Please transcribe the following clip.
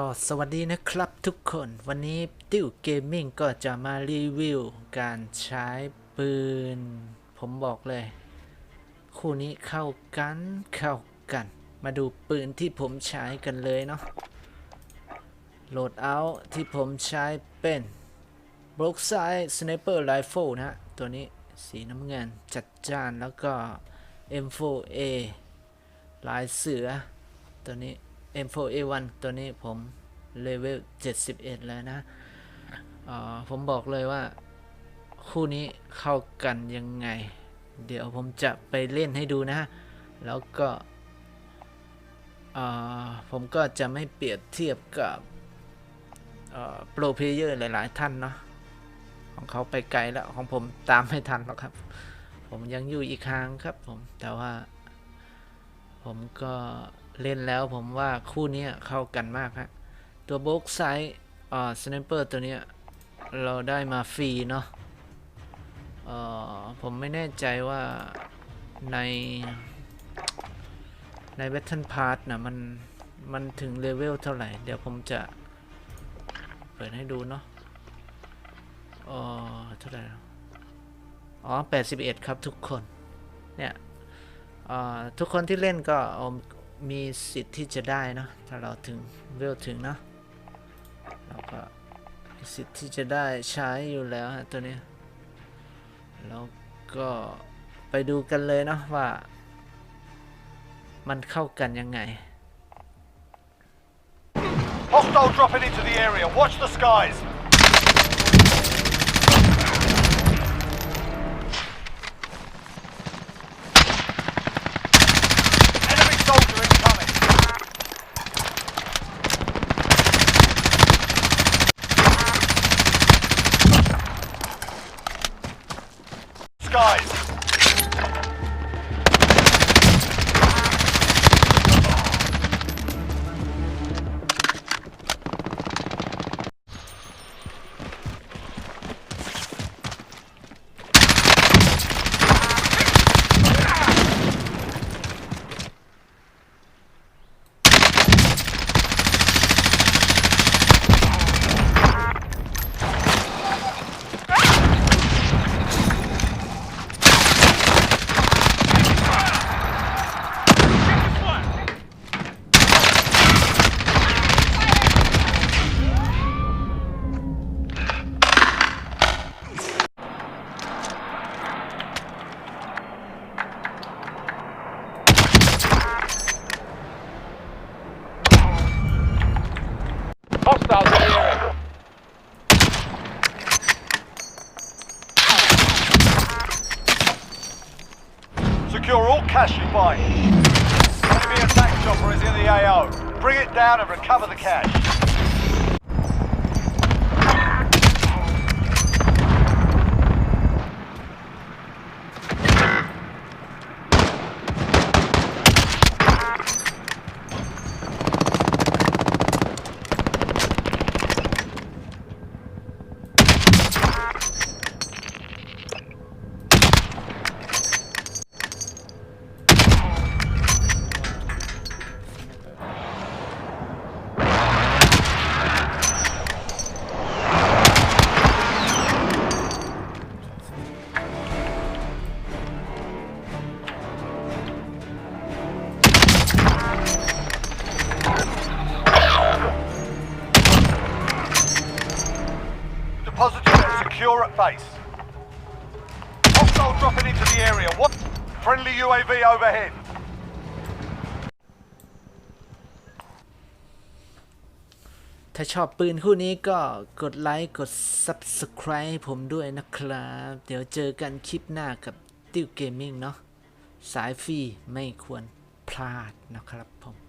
ก็สวัสดีนะครับทุกคนวันนี้ติวเกมมิ่งก็จะมารีวิว การใช้ปืน ผมบอกเลย คู่นี้เข้ากันเข้ากัน มาดูปืนที่ผมใช้กันเลยเนาะโหลดเอาที่ผมใช้เป็น b r o k s i d e Sniper Rifle นะฮะ ตัวนี้สีน้ำเงินจัดจ้านแล้วก็ M4A ลายเสือตัวนี้ M4A1 ตัวนี้ผมเลเวล 71 แล้วนะผมบอกเลยว่าคู่นี้เข้ากันยังไง เดี๋ยวผมจะไปเล่นให้ดูนะ แล้วก็ผมก็จะไม่เปรียบเทียบกับโปรเพลเยอร์หลาย ๆ ท่านเนาะของเขาไปไกลแล้วของผมตามไม่ทันหรอกครับ ผมยังอยู่อีกครั้งครับผมแต่ว่าผมก็ เล่นแล้วผมว่าคู่นี้เข้ากันมากฮะ ตัวโบกไซส์อ่าสไนเปอร์ตัวนี้เราได้มาฟรีเนาะเอ่อผมไม่แน่ใจว่าในใน Battle Pass นะมัน มันถึงเลเวลเท่าไหร่ เดี๋ยวผมจะเปิดให้ดูเนาะเอ่อเท่าไหร่อ๋อ 81 ครับทุกคน เนี่ยอ่าทุกคนที่เล่นก็เอา มีสิทธิ์ที่จะได้เนอะถ้าเราถึงเวลถึงเนอะเราก็สิทธิ์ที่จะได้ใช้อยู่แล้วฮะตัวนี้แล้วก็ไปดูกันเลยเนาะว่า มันเข้ากันยังไง Hostile dropping into the area. Watch the skies. Skies. Secure all cash you buy. Enemy attack chopper is in the AO. Bring it down and recover the cash. Secure at base. Hostile dropping into the area. What? Friendly UAV overhead. ถ้าชอบปืนคู่นี้ก็กดไลค์กด Subscribe ผมด้วยนะครับ เดี๋ยวเจอกันคลิปหน้ากับติวเกมมิ่งเนาะสายฟรีไม่ควรพลาดนะครับผม